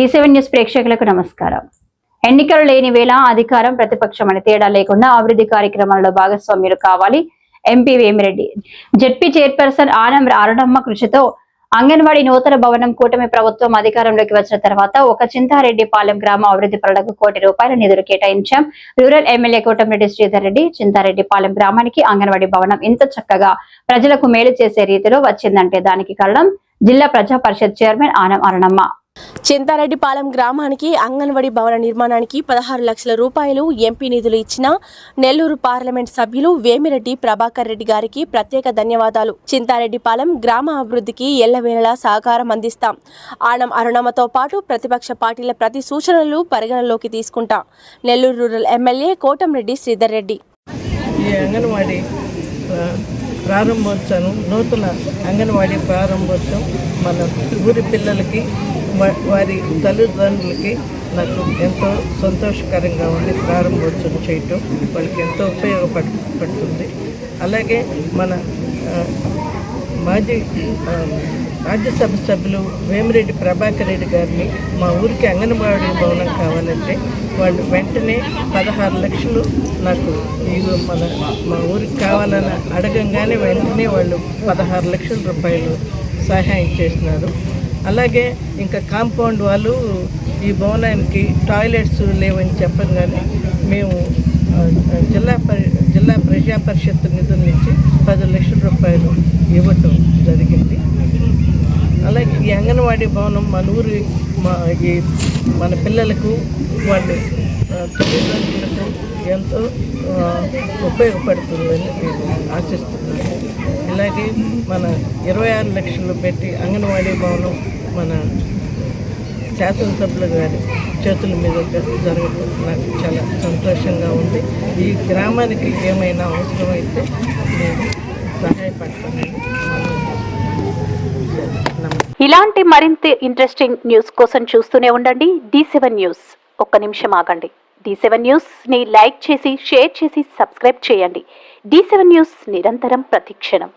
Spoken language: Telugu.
డి సెవెన్ న్యూస్ ప్రేక్షకులకు నమస్కారం. ఎన్నికలు లేని వేళ అధికారం ప్రతిపక్షం అనే తేడా లేకుండా అభివృద్ధి కార్యక్రమాలలో భాగస్వామ్యులు కావాలి. MP Vemireddy. ZP chairperson Anam Arunamma కృషితో అంగన్వాడీ నూతన భవనం కూటమి ప్రభుత్వం అధికారంలోకి వచ్చిన తర్వాత ఒక చింతారెడ్డిపాలెం గ్రామ అభివృద్ధి పనులకు కోటి రూపాయల నిధులు కేటాయించాం. రూరల్ ఎమ్మెల్యే కోటమిరెడ్డి శ్రీధర్ రెడ్డి చింతారెడ్డి పాలెం గ్రామానికి అంగన్వాడీ భవనం ఇంత చక్కగా ప్రజలకు మేలు చేసే రీతిలో వచ్చిందంటే దానికి కారణం జిల్లా ప్రజా పరిషత్ చైర్మన్ ఆనం అరుణమ్మ. చింతారెడ్డిపాలెం గ్రామానికి అంగన్వాడీ భవన నిర్మాణానికి పదహారు లక్షల రూపాయలు ఎంపీ నిధులు ఇచ్చిన నెల్లూరు పార్లమెంట్ సభ్యులు వేమిరెడ్డి ప్రభాకర్ రెడ్డి గారికి ప్రత్యేక ధన్యవాదాలు. చింతారెడ్డిపాలెం గ్రామ అభివృద్ధికి ఎల్లవేళలా సహకారం అందిస్తాం. ఆనం అరుణమ్మతో పాటు ప్రతిపక్ష పార్టీల ప్రతి సూచనలు పరిగణలోకి తీసుకుంటాం. Nellore rural MLA Kotamreddy Sridhar Reddy. ఈ అంగన్వాడీ ప్రారంభోత్సవం నూతన అంగన్వాడీ ప్రారంభోత్సవం మన ఊరి పిల్లలకి వారి తల్లిదండ్రులకి నాకు ఎంతో సంతోషకరంగా ఉంది ప్రారంభోత్సవం చేయటం వాళ్ళకి ఎంతో ఉపయోగపడుతుంది. అలాగే మన మాజీ రాజ్యసభ సభ్యులు వేమిరెడ్డి ప్రభాకర్ రెడ్డి గారిని మా ఊరికి అంగన్వాడీ భవనం కావాలంటే వాళ్ళు వెంటనే పదహారు లక్షలు నాకు ఇవి మన మా ఊరికి కావాలని అడగంగానే వెంటనే వాళ్ళు పదహారు లక్షల రూపాయలు సహాయం చేసినారు. అలాగే ఇంకా కాంపౌండ్ వాళ్ళు ఈ భవనానికి టాయిలెట్స్ లేవని చెప్పగానే మేము జిల్లా పరి జిల్లా ప్రజా పరిషత్ నిధుల నుంచి పది లక్షల రూపాయలు ఇవ్వటం జరిగింది. అలాగే ఈ అంగన్వాడీ భవనం మన ఊరి మా ఈ మన పిల్లలకు వాళ్ళు తల్లిదండ్రులకు ఎంతో ఉపయోగపడుతుందని నేను ఆశిస్తున్నాను ఇలాగే మన ఇరవై ఆరు లక్షలు పెట్టి అంగన్వాడీ భవనం మన శాసనసభ్యుల గారి చేతుల మీద జరగడం నాకు చాలా సంతోషంగా ఉంది. ఈ గ్రామానికి ఏమైనా అవసరమైతే నేను సహాయపడతానని ఇలాంటి మరింత ఇంట్రెస్టింగ్ న్యూస్ కోసం చూస్తూనే ఉండండి. D seven news. ఒక్క నిమిషం ఆగండి. డి సెవెన్ న్యూస్ని లైక్ చేసి షేర్ చేసి సబ్స్క్రైబ్ చేయండి. డి సెవెన్ న్యూస్ నిరంతరం ప్రతిక్షణం.